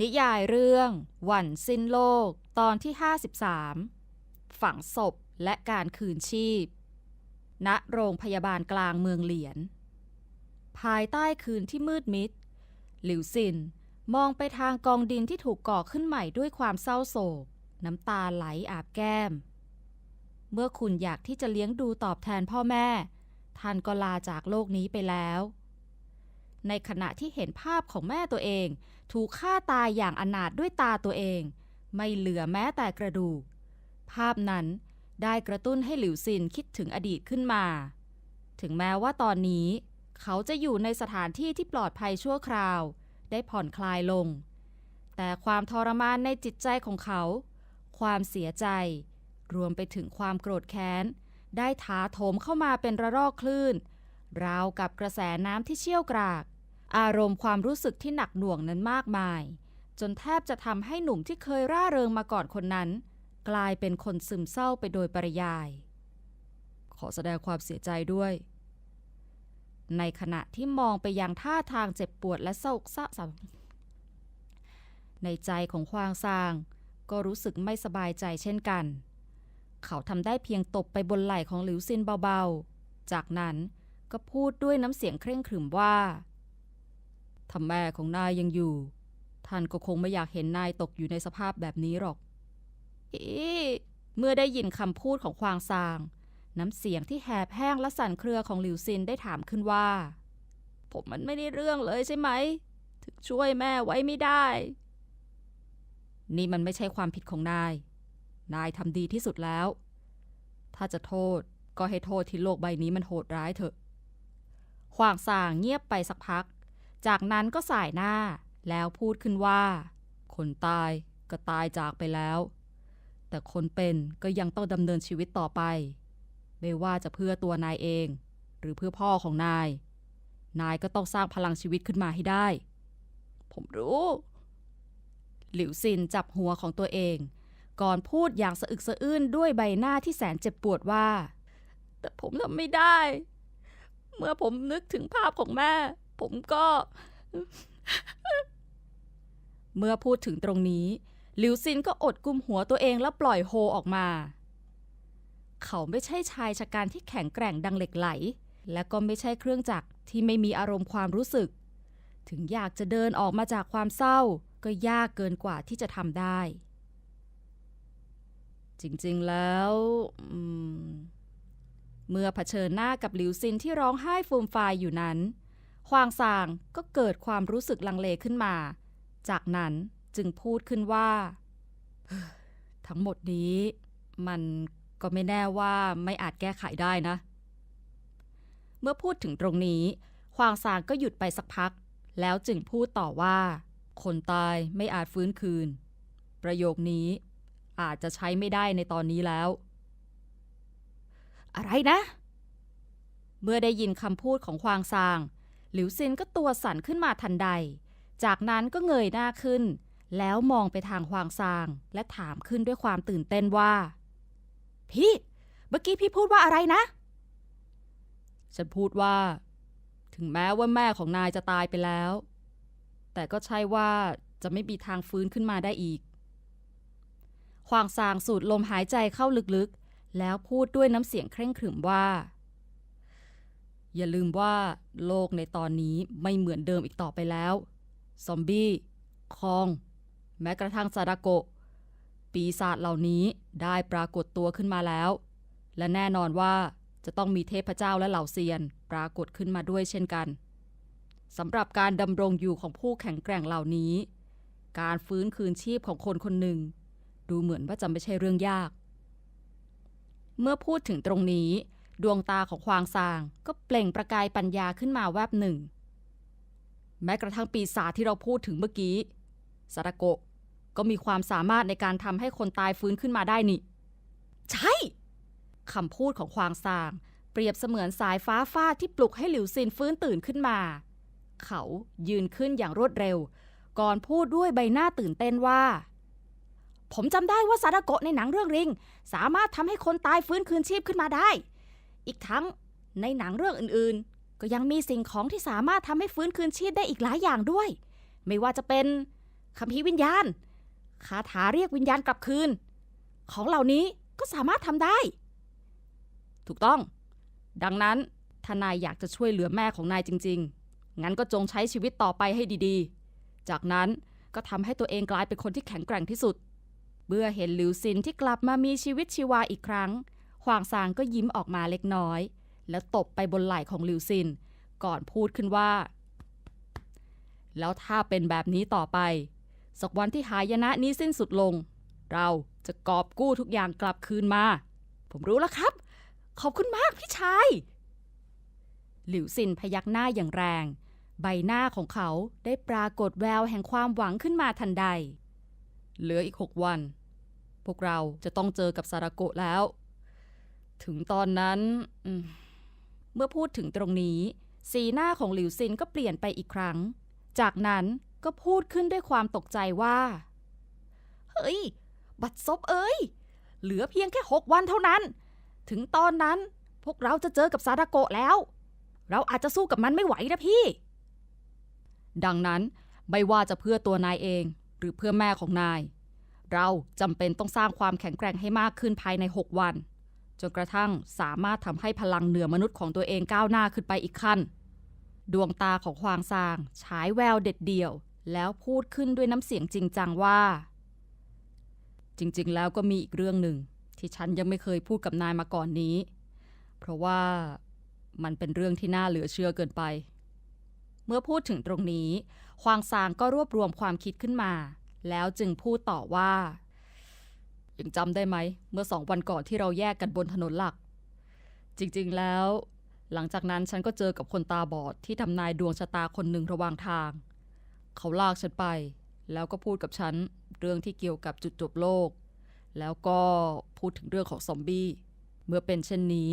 นิยายเรื่อง วันสิ้นโลก ตอนที่ 53 ฝังศพและการคืนชีพ ณ โรงพยาบาลกลางเมืองเหลียน ภายใต้คืนที่มืดมิด หลิวซินมองไปทางกองดินที่ถูกก่อขึ้นใหม่ด้วยความเศร้าโศก น้ำตาไหลอาบแก้ม เมื่อคุณอยากที่จะเลี้ยงดูตอบแทนพ่อแม่ ท่านก็ลาจากโลกนี้ไปแล้ว ในขณะที่เห็นภาพของแม่ตัวเอง ถูกฆ่าตายอย่างอนาถด้วยตาตัวเอง ไม่เหลือแม้แต่กระดูก ภาพนั้นได้กระตุ้นให้หลิวซินคิดถึงอดีตขึ้นมา ถึงแม้ว่าตอนนี้ เขาจะอยู่ในสถานที่ที่ปลอดภัยชั่วคราว ได้ผ่อนคลายลง แต่ความทรมานในจิตใจของเขา ความเสียใจ รวมไปถึงความโกรธแค้น ได้ถาโถมเข้ามาเป็นระลอกคลื่น ราวกับกระแสน้ำที่เชี่ยวกราก อารมณ์ความรู้สึกที่หนักหน่วงนั้นมากมาย จนแทบจะทำให้หนุ่มที่เคยร่าเริงมาก่อนคนนั้น กลายเป็นคนซึมเศร้าไปโดยปริยาย ขอแสดงความเสียใจด้วย ในขณะที่มองไปยังท่าทางเจ็บปวดและเศร้าซะในใจของควางซาง ก็รู้สึกไม่สบายใจเช่นกัน เขาทำได้เพียงตบไปบนไหล่ของหลิวซินเบาๆ จากนั้น ก็พูดด้วยน้ำเสียงเคร่งขรึมว่าถ้าแม่ของนายยังอยู่ ท่านก็คงไม่อยากเห็นนายตกอยู่ในสภาพแบบนี้หรอก เอ๊เมื่อได้ยินคำพูดของควางซาง น้ำเสียงที่แหบแห้งและสั่นเครือของหลิวซินได้ถามขึ้นว่า ผมมันไม่ได้เรื่องเลยใช่ไหม ถึงช่วยแม่ไว้ไม่ได้ นี่มันไม่ใช่ความผิดของนาย นายทำดีที่สุดแล้ว ถ้าจะโทษก็ให้โทษที่โลกใบนี้มันโหดร้ายเถอะ ขวางสางเงียบไปสักพัก จากนั้นก็สายหน้าแล้วพูดขึ้นว่า คนตายก็ตายจากไปแล้ว แต่คนเป็นก็ยังต้องดำเนินชีวิตต่อไป ไม่ว่าจะเพื่อตัวนายเอง หรือเพื่อพ่อของนาย นายก็ต้องสร้างพลังชีวิตขึ้นมาให้ได้ ผมรู้ หลิวซินจับหัวของตัวเอง ก่อนพูดอย่างสะอึกสะอื้นด้วยใบหน้าที่แสนเจ็บปวดว่า แต่ผมทำไม่ได้ เมื่อผมนึกถึงภาพของแม่ ผมก็ เมื่อพูดถึงตรงนี้ หลิวซินก็อดกุมหัวตัวเองแล้วปล่อยโฮออกมา เขาไม่ใช่ชายชะกันที่แข็งแกร่งดังเหล็กไหล และก็ไม่ใช่เครื่องจักรที่ไม่มีอารมณ์ความรู้สึก ถึงอยากจะเดินออกมาจากความเศร้า ก็ยากเกินกว่าที่จะทำได้ จริงๆแล้วอืม เมื่อเผชิญหน้ากับหลิวซินที่ร้องไห้ฟูมฟายอยู่นั้นควางซางก็เกิดความรู้สึกลังเลขึ้นมา จากนั้นจึงพูดขึ้นว่า ทั้งหมดนี้ มันก็ไม่แน่ว่าไม่อาจแก้ไขได้นะ เมื่อพูดถึงตรงนี้ ควางซางก็หยุดไปสักพัก แล้วจึงพูดต่อว่า คนตายไม่อาจฟื้นคืน ประโยคนี้อาจจะใช้ไม่ได้ในตอนนี้แล้ว อะไรนะ เมื่อได้ยินคำพูดของควางซาง หลิวซินก็ตัวสั่นขึ้นมาทันใด จากนั้นก็เงยหน้าขึ้น แล้วมองไปทางควางซาง และถามขึ้นด้วยความตื่นเต้นว่า พี่ เมื่อกี้พี่พูดว่าอะไรนะ ฉันพูดว่า ถึงแม้ว่าแม่ของนายจะตายไปแล้ว แต่ก็ใช่ว่าจะไม่มีทางฟื้นขึ้นมาได้อีกควางซางสูดลมหายใจเข้าลึก แล้วพูดด้วยน้ำเสียงเคร่งขรึมว่า อย่าลืมว่าโลกในตอนนี้ไม่เหมือนเดิมอีกต่อไปแล้ว ซอมบี้ คอง แม้กระทั่งซาดาโกะ ปีศาจเหล่านี้ได้ปรากฏตัวขึ้นมาแล้ว และแน่นอนว่าจะต้องมีเทพเจ้าและเหล่าเซียน ปรากฏขึ้นมาด้วยเช่นกันสำหรับการดำรงอยู่ของผู้แข็งแกร่งเหล่านี้ การฟื้นคืนชีพของคนคนหนึ่ง ดูเหมือนว่าจะไม่ใช่เรื่องยาก เมื่อพูดถึงตรงนี้ ดวงตาของควางซางก็เปล่งประกายปัญญาขึ้นมาแวบหนึ่ง แม้กระทั่งปีศาจที่เราพูดถึงเมื่อกี้ซาดาโกก็มีความสามารถในการทำให้คนตายฟื้นขึ้นมาได้นี่ ใช่คำพูดของควางซาง เปรียบเสมือนสายฟ้าฟาดที่ปลุกให้หลิวซินฟื้นตื่นขึ้นมา เขายืนขึ้นอย่างรวดเร็ว ก่อนพูดด้วยใบหน้าตื่นเต้นว่า ผมจำได้ว่าซาดาโกะในหนังเรื่องริง สามารถทำให้คนตายฟื้นคืนชีพขึ้นมาได้ อีกทั้งในหนังเรื่องอื่นๆ ก็ยังมีสิ่งของที่สามารถทำให้ฟื้นคืนชีพได้อีกหลายอย่างด้วย ไม่ว่าจะเป็นคัมภีร์วิญญาณ คาถาเรียกวิญญาณกลับคืน ของเหล่านี้ก็สามารถทำได้ ถูกต้อง ดังนั้นถ้านายอยากจะช่วยเหลือแม่ของนายจริง ๆ งั้นก็จงใช้ชีวิตต่อไปให้ดีๆ จากนั้นก็ทำให้ตัวเองกลายเป็นคนที่แข็งแกร่งที่สุด เมื่อเห็นหลิวซินที่กลับมามีชีวิตชีวาอีกครั้งหวางซางก็ยิ้มออกมาเล็กน้อย แล้วตบไปบนไหล่ของหลิวซิน ก่อนพูดขึ้นว่า แล้วถ้าเป็นแบบนี้ต่อไป สักวันที่หายนะนี้สิ้นสุดลง เราจะกอบกู้ทุกอย่างกลับคืนมา ผมรู้แล้วครับ ขอบคุณมากพี่ชาย หลิวซินพยักหน้าอย่างแรง ใบหน้าของเขาได้ปรากฏแววแห่งความหวังขึ้นมาทันใด เหลืออีกหกวัน พวกเราจะต้องเจอกับซาราโกะแล้ว ถึงตอนนั้นมเมื่อพูดถึงตรงนี้ สีหน้าของหลิวซินก็เปลี่ยนไปอีกครั้ง จากนั้นก็พูดขึ้นด้วยความตกใจว่า เฮ้ย บัดซบเอ้ย เหลือเพียงแค่หกวันเท่านั้น ถึงตอนนั้นพวกเราจะเจอกับซาดาโกะแล้ว เราอาจจะสู้กับมันไม่ไหวนะพี่ ดังนั้นไม่ว่าจะเพื่อตัวนายเอง หรือเพื่อแม่ของนาย เราจำเป็นต้องสร้างความแข็งแกร่งให้มากขึ้นภายใน 6 วัน จนกระทั่งสามารถทำให้พลังเหนือมนุษย์ของตัวเองก้าวหน้าขึ้นไปอีกขั้น ดวงตาของควางซางฉายแววเด็ดเดี่ยว แล้วพูดขึ้นด้วยน้ำเสียงจริงจังว่า จริงๆ แล้วก็มีอีกเรื่องหนึ่งที่ฉันยังไม่เคยพูดกับนายมาก่อนนี้ เพราะว่ามันเป็นเรื่องที่น่าเหลือเชื่อเกินไป เมื่อพูดถึงตรงนี้ ควางซางก็รวบรวมความคิดขึ้นมา แล้วจึงพูดต่อว่า ยังจำได้ไหม เมื่อสองวันก่อนที่เราแยกกันบนถนนหลัก จริงๆแล้ว หลังจากนั้นฉันก็เจอกับคนตาบอดที่ทำนายดวงชะตาคนหนึ่งระหว่างทาง เขาลากฉันไป แล้วก็พูดกับฉันเรื่องที่เกี่ยวกับจุดจบโลก แล้วก็พูดถึงเรื่องของซอมบี้ เมื่อเป็นเช่นนี้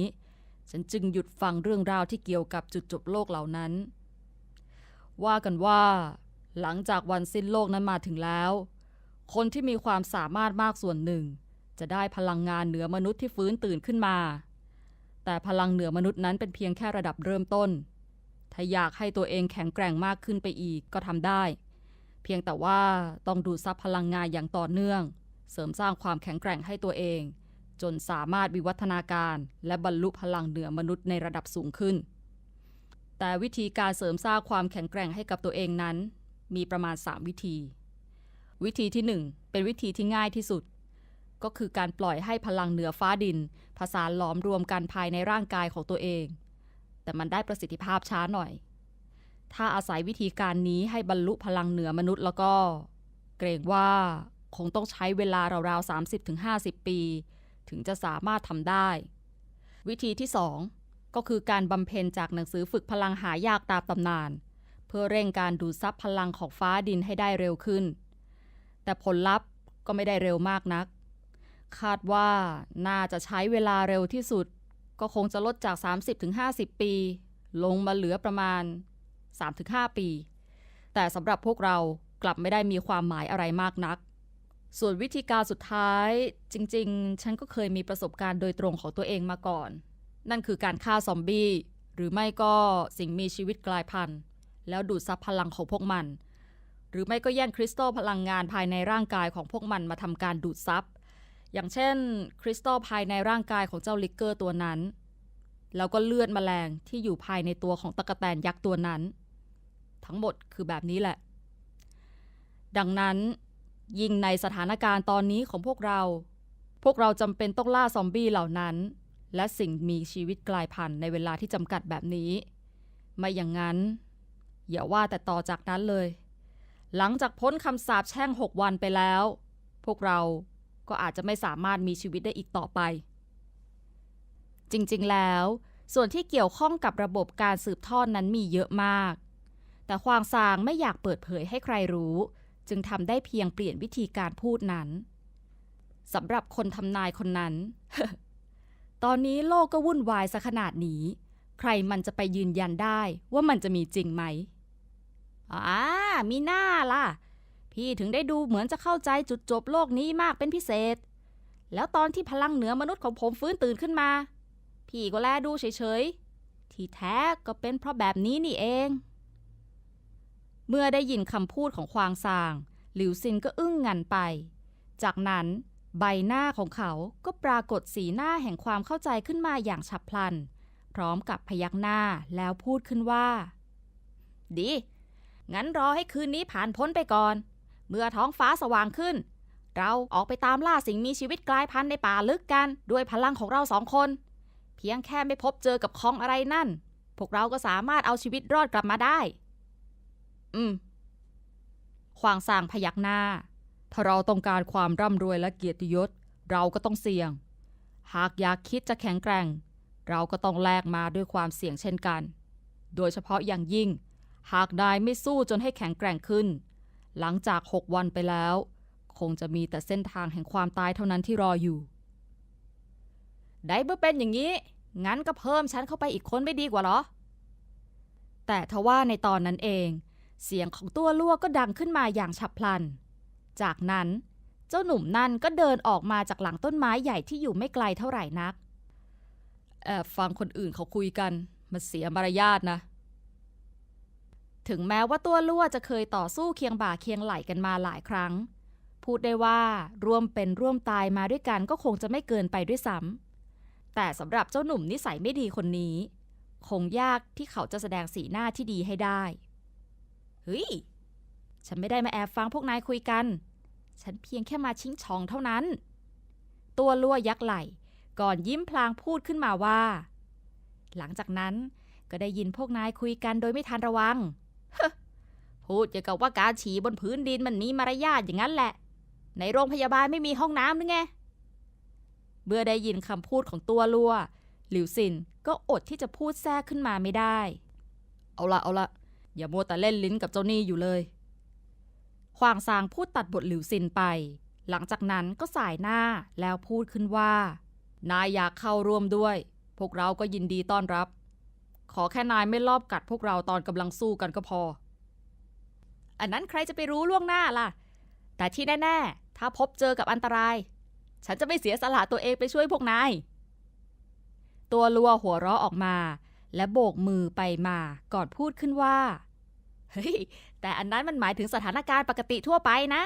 ฉันจึงหยุดฟังเรื่องราวที่เกี่ยวกับจุดจบโลกเหล่านั้น ว่ากันว่า หลังจากวันสิ้นโลกนั้นมาถึงแล้ว คนที่มีความสามารถมากส่วนหนึ่ง จะได้พลังงานเหนือมนุษย์ที่ฟื้นตื่นขึ้นมา แต่พลังเหนือมนุษย์นั้นเป็นเพียงแค่ระดับเริ่มต้น ถ้าอยากให้ตัวเองแข็งแกร่งมากขึ้นไปอีกก็ทำได้ เพียงแต่ว่าต้องดูดซับพลังงานอย่างต่อเนื่อง เสริมสร้างความแข็งแกร่งให้ตัวเอง จนสามารถวิวัฒนาการ และบรรลุพลังเหนือมนุษย์ในระดับสูงขึ้น แต่วิธีการเสริมสร้างความแข็งแกร่งให้กับตัวเองนั้น มีประมาณ 3 วิธี วิธีที่ 1 เป็นวิธีที่ง่ายที่สุด ก็คือการปล่อยให้พลังเหนือฟ้าดิน ผสานหลอมรวมกันภายในร่างกายของตัวเอง แต่มันได้ประสิทธิภาพช้าหน่อย ถ้าอาศัยวิธีการนี้ให้บรรลุพลังเหนือมนุษย์แล้วก็ เกรงว่าคงต้องใช้เวลาราวๆ30-50 ปี ถึงจะสามารถทำได้ วิธีที่ 2 ก็คือการบำเพ็ญจากหนังสือฝึกพลังหายากตามตำนาน เพื่อเร่งการดูดซับพลังของฟ้าดินให้ได้เร็วขึ้น แต่ผลลัพธ์ก็ไม่ได้เร็วมากนัก คาดว่าน่าจะใช้เวลาเร็วที่สุด ก็คงจะลดจาก 30-50 ปี ลงมาเหลือประมาณ 3-5 ปี แต่สำหรับพวกเรากลับไม่ได้มีความหมายอะไรมากนัก ส่วนวิธีการสุดท้ายจริง ๆ ฉันก็เคยมีประสบการณ์โดยตรงของตัวเองมาก่อน นั่นคือการฆ่าซอมบี้ หรือไม่ก็สิ่งมีชีวิตกลายพันธุ์ แล้วดูดซับพลังของพวกมัน หรือไม่ก็แย่งคริสตัลพลังงานภายในร่างกายของพวกมันมาทำการดูดซับอย่างเช่น คริสตัลภายในร่างกายของเจ้าลิกเกอร์ตัวนั้น แล้วก็เลือดแมลงที่อยู่ภายในตัวของตะกแตนยักษ์ตัวนั้น ทั้งหมดคือแบบนี้แหละ ดังนั้น ยิ่งในสถานการณ์ตอนนี้ของพวกเรา พวกเราจำเป็นต้องล่าซอมบี้เหล่านั้น และสิ่งมีชีวิตกลายพันธุ์ในเวลาที่จำกัดแบบนี้ ไม่อย่างนั้น อย่าว่าแต่ต่อจากนั้นเลย หลังจากพ้นคำสาปแช่งหกวันไปแล้ว พวกเราก็อาจจะไม่สามารถมีชีวิตได้อีกต่อไป จริงๆแล้ว ส่วนที่เกี่ยวข้องกับระบบการสืบทอดนั้นมีเยอะมาก แต่ควางซางไม่อยากเปิดเผยให้ใครรู้ จึงทำได้เพียงเปลี่ยนวิธีการพูดนั้นสำหรับคนทำนายคนนั้น ตอนนี้โลกก็วุ่นวายซะขนาดนี้ ใครมันจะไปยืนยันได้ว่ามันจะมีจริงไหมอ่ามีหน้าล่ะ พี่ถึงได้ดูเหมือนจะเข้าใจจุดจบโลกนี้มากเป็นพิเศษ แล้วตอนที่พลังเหนือมนุษย์ของผมฟื้นตื่นขึ้นมา พี่ก็แลดูเฉยๆ ที่แท้ก็เป็นเพราะแบบนี้นี่เอง เมื่อได้ยินคำพูดของควางซางหหลิวซินก็อึ้งงันไป จากนั้น ใบหน้าของเขาก็ปรากฏสีหน้าแห่งความเข้าใจขึ้นมาอย่างฉับพลัน พร้อมกับพยักหน้าแล้วพูดขึ้นว่า ดี งั้นรอให้คืนนี้ผ่านพ้นไปก่อน เมื่อท้องฟ้าสว่างขึ้น เราออกไปตามล่าสิ่งมีชีวิตกลายพันธุ์ในป่าลึกกัน ด้วยพลังของเราสองคน เพียงแค่ไม่พบเจอกับของอะไรนั่น พวกเราก็สามารถเอาชีวิตรอดกลับมาได้ อืมควางซางพยักหน้า ถ้าเราต้องการความร่ำรวยและเกียรติยศ เราก็ต้องเสี่ยง หากอยากคิดจะแข็งแกร่ง เราก็ต้องแลกมาด้วยความเสี่ยงเช่นกัน โดยเฉพาะอย่างยิ่ง หากนายไม่สู้จนให้แข็งแกร่งขึ้น หลังจากหกวันไปแล้ว คงจะมีแต่เส้นทางแห่งความตายเท่านั้นที่รออยู่ ได้เมื่อเป็นอย่างนี้ งั้นก็เพิ่มฉันเข้าไปอีกคนไม่ดีกว่าหรอ แต่ทว่าในตอนนั้นเอง เสียงของตัวลั่วก็ดังขึ้นมาอย่างฉับพลัน จากนั้น เจ้าหนุ่มนั่นก็เดินออกมาจากหลังต้นไม้ใหญ่ที่อยู่ไม่ไกลเท่าไหร่นัก แอบฟังคนอื่นเขาคุยกันมันเสียมารยาทนะ ถึงแม้ว่าตัวลั่วจะเคยต่อสู้เคียงบ่าเคียงไหลกันมาหลายครั้ง พูดได้ว่าร่วมเป็นร่วมตายมาด้วยกันก็คงจะไม่เกินไปด้วยซ้ำแต่สำหรับเจ้าหนุ่มนิสัยไม่ดีคนนี้ คงยากที่เขาจะแสดงสีหน้าที่ดีให้ได้ เฮ้ย ฉันไม่ได้มาแอบฟังพวกนายคุยกัน ฉันเพียงแค่มาชิงชองเท่านั้น ตัวลั่วยักไหลก่อนยิ้มพลางพูดขึ้นมาว่า หลังจากนั้นก็ได้ยินพวกนายคุยกันโดยไม่ทันระวัง พูดอย่างกับว่าการฉี่บนพื้นดินมันมีมารยาทอย่างนั้นแหละ ในโรงพยาบาลไม่มีห้องน้ำหรือไง เมื่อได้ยินคำพูดของตัวลัว หลิวซินก็อดที่จะพูดแทรกขึ้นมาไม่ได้ เอาละเอาละอย่ามัวแต่เล่นลิ้นกับเจ้านี่อยู่เลย ควางซางพูดตัดบทหลิวซินไป หลังจากนั้นก็สายหน้าแล้วพูดขึ้นว่า นายอยากเข้าร่วมด้วย พวกเราก็ยินดีต้อนรับ ขอแค่นายไม่ลอบกัดพวกเราตอนกำลังสู้กันก็พอ อันนั้นใครจะไปรู้ล่วงหน้าล่ะ แต่ที่แน่ๆ ถ้าพบเจอกับอันตราย ฉันจะไม่เสียสละตัวเองไปช่วยพวกนาย ตัวลัวหัวเราะออกมา และโบกมือไปมาก่อนพูดขึ้นว่า เฮ้ย แต่อันนั้นมันหมายถึงสถานการณ์ปกติทั่วไปนะ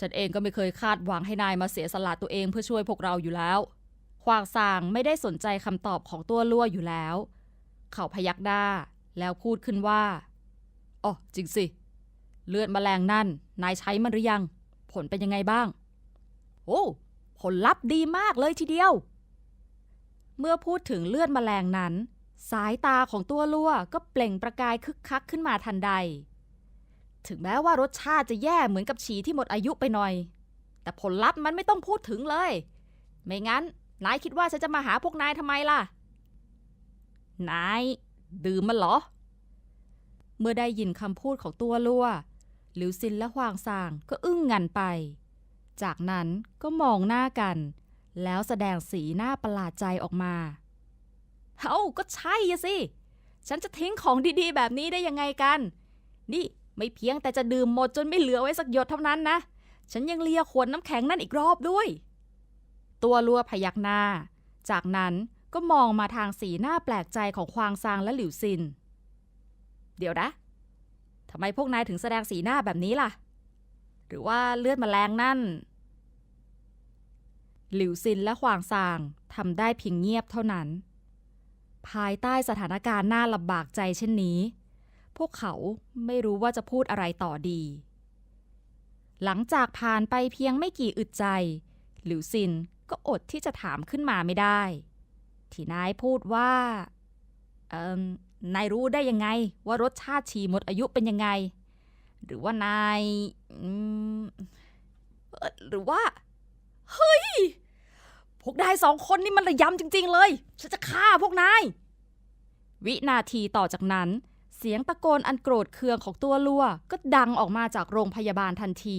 ฉันเองก็ไม่เคยคาดหวังให้นายมาเสียสละตัวเองเพื่อช่วยพวกเราอยู่แล้วควางซางไม่ได้สนใจคำตอบของตัวลั่วอยู่แล้ว เขาพยักหน้าแล้วพูดขึ้นว่าอ๋อจริงสิ เลือดมแมลงนั่น นายใช้มันหรือยัง ผลเป็นยังไงบ้าง โอ้ผลลัพธ์ดีมากเลยทีเดียว เมื่อพูดถึงเลือดมแมลงนั้น สายตาของตัวลั่วก็เปล่งประกายคึกคักขึ้นมาทันใด ถึงแม้ว่ารสชาติจะแย่เหมือนกับฉี่ที่หมดอายุไปหน่อย แต่ผลลัพธ์มันไม่ต้องพูดถึงเลย ไม่งั้น นายคิดว่าฉันจะมาหาพวกนายทำไมล่ะ นาย ดื่มมันเหรอ เมื่อได้ยินคำพูดของตัวลัวหลิวซินและฮวางซางก็อึ้งงันไป จากนั้นก็มองหน้ากัน แล้วแสดงสีหน้าประหลาดใจออกมาเอ้าก็ใช่สิ ฉันจะทิ้งของดีๆ แบบนี้ได้ยังไงกัน นี่ ไม่เพียงแต่จะดื่มหมดจนไม่เหลือไว้สักหยดเท่านั้นนะ ฉันยังเลียขวดน้ำแข็งนั่นอีกรอบด้วย ตัวลัวพยักหน้า จากนั้นก็มองมาทางสีหน้าแปลกใจของควางซางและหลิวซิน เดี๋ยวนะทำไมพวกนายถึงแสดงสีหน้าแบบนี้ล่ะ หรือว่าเลือดมแมลงนั่น หลิวซินและควางซางทำได้เพียงเงียบเท่านั้น ภายใต้สถานการณ์น่าลำบากใจเช่นนี้ พวกเขาไม่รู้ว่าจะพูดอะไรต่อดี หลังจากผ่านไปเพียงไม่กี่อึดใจ หลิวซินก็อดที่จะถามขึ้นมาไม่ได้ ที่นายพูดว่า เอ่อนายรู้ได้ยังไงว่ารสชาติฉี่หมดอายุเป็นยังไง หรือว่านายหรือว่า เฮ้ย พวกนายสองคนนี่มันระยำจริง ๆ เลย ฉันจะฆ่าพวกนาย วินาทีต่อจากนั้น เสียงตะโกนอันโกรธเคืองของตัวลัวก็ดังออกมาจากโรงพยาบาลทันที